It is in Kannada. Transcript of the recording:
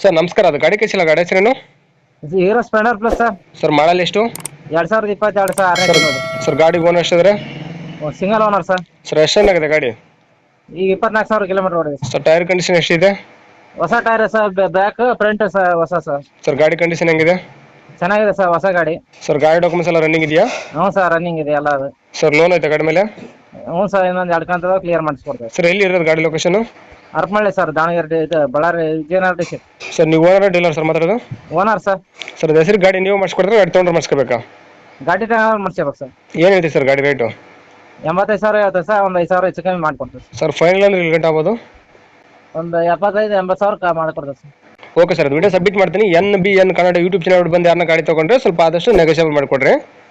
ಸರ್ ನಮಸ್ಕಾರ. ಅದು ಗಾಡಿ ಕಳಿಸಿಲ್ಲ. ಗಾಡಿ ಹೆಸರೇನು? Hero Splendor plus sir sir model ಎಷ್ಟು? ಎರಡು ಸಾವಿರದ ಇಪ್ಪತ್ತೆರಡು ಸರ್ ಆರನೇ ಸರ್ ತಿಂಗಳು ಸರ್ ಗಾಡಿ ಓನರ್ ಎಷ್ಟಿದ್ರೆ ಸಿಂಗಲ್ ಓನರ್ ಸರ್ ಸರ್ ಎಷ್ಟು ಚೆನ್ನಾಗಿದೆ ಗಾಡಿ? ಈಗ ಇಪ್ಪತ್ನಾಲ್ಕು ಸಾವಿರ ಕಿಲೋಮೀಟರ್ ಓಡಿದೆ ಸರ್ ಸರ್ ಟೈರ್ ಕಂಡೀಷನ್ ಎಷ್ಟಿದೆ? ಹೊಸ tyre sir back front sir ಹೊಸ ಸರ್ ಸರ್ ಗಾಡಿ ಕಂಡೀಷನ್ ಹೆಂಗಿದೆ? ಚೆನ್ನಾಗಿದೆ ಸರ್ ಹೊಸ ಗಾಡಿ. ಸರ್ ಗಾಡಿ ಡಾಕ್ಯುಮೆಂಟ್ಸ್ ಎಲ್ಲ ರನ್ನಿಂಗ್ ಇದೆಯಾ? ಹ್ಞೂ ಸರ್ ರನ್ನಿಂಗ್ ಇದೆ ಎಲ್ಲ ಅದು. ಸರ್ ಲೋನ್ ಐತೆ ಗಾಡಿ ಮೇಲೆ? ಹ್ಞೂ ಸರ್ ಇನ್ನೊಂದು ಎರಡು ಕಂತದ ಕ್ಲಿಯರ್ ಮಾಡಿಸ್ಕೊಡ್ತೇವೆ. ಸರ್ ಎಲ್ಲಿ ಇರೋದು ಗಾಡಿ ಲೊಕೇಶನ್ ಅರ್ಪಮಳ್ಳಿ ಸರ್ ದಾವಣಗೆರೆ ಡಿ- ಇದು ಬಳ್ಳಾರಿ ವಿಜಯನಗರ ಡಿಸ್ಟ್ರಿಕ್ಟ್ ಸರ್ ನೀವು ಓನರ್ ಡೀಲರ್ ಸರ್ ಮಾತಾಡೋದು? Owner sir. ಸರ್ ಅದು ಹೆಸರು ಗಾಡಿ ನೀವು ಮಾಡಿಸ್ಕೊಡ್ತಾರೆ ಗಾಡಿ ತೊಗೊಂಡ್ರೆ ಮಾಡಿಸ್ಕೋಬೇಕಾ? ಗಾಡಿ ತಗೊಂಡು ಮಾಡಿಸ್ಬೇಕು ಸರ್. ಏನು ಹೇಳ್ತೀವಿ ಸರ್ ಗಾಡಿ ರೇಟು ಎಂಬತ್ತೈದು ಸಾವಿರ ಹೇಳ್ತೇವೆ ಸರ್ ಒಂದು ಐದು ಸಾವಿರ ಹೆಚ್ಚು ಕಮ್ಮಿ ಮಾಡಿಕೊಡ್ತೇವೆ ಸರ್. ಫೈನಲ್ ಅಂದ್ರೆ ಇಲ್ಲಿ ಗಂಟೆ ಆಗ್ಬೋದು? ಒಂದು ಎಪ್ಪತ್ತೈದು ಎಂಬತ್ತು ಸಾವಿರ ಕ ಮಾಡಿಕೊಡ್ತೇವೆ ಸರ್. ಓಕೆ ಸರ್ ಅದು ವಿಡಿಯೋ ಸಬ್ಮಿಟ್ ಮಾಡ್ತೀನಿ. N B N Kannada YouTube channel ಬಂದು ಯಾರನ್ನ ಗಾಡಿ ತೊಗೊಂಡ್ರೆ ಸ್ವಲ್ಪ ಆದಷ್ಟು ನೆಗೋಷಿಯಬಲ್ ಮಾಡಿಕೊಡ್ರಿ.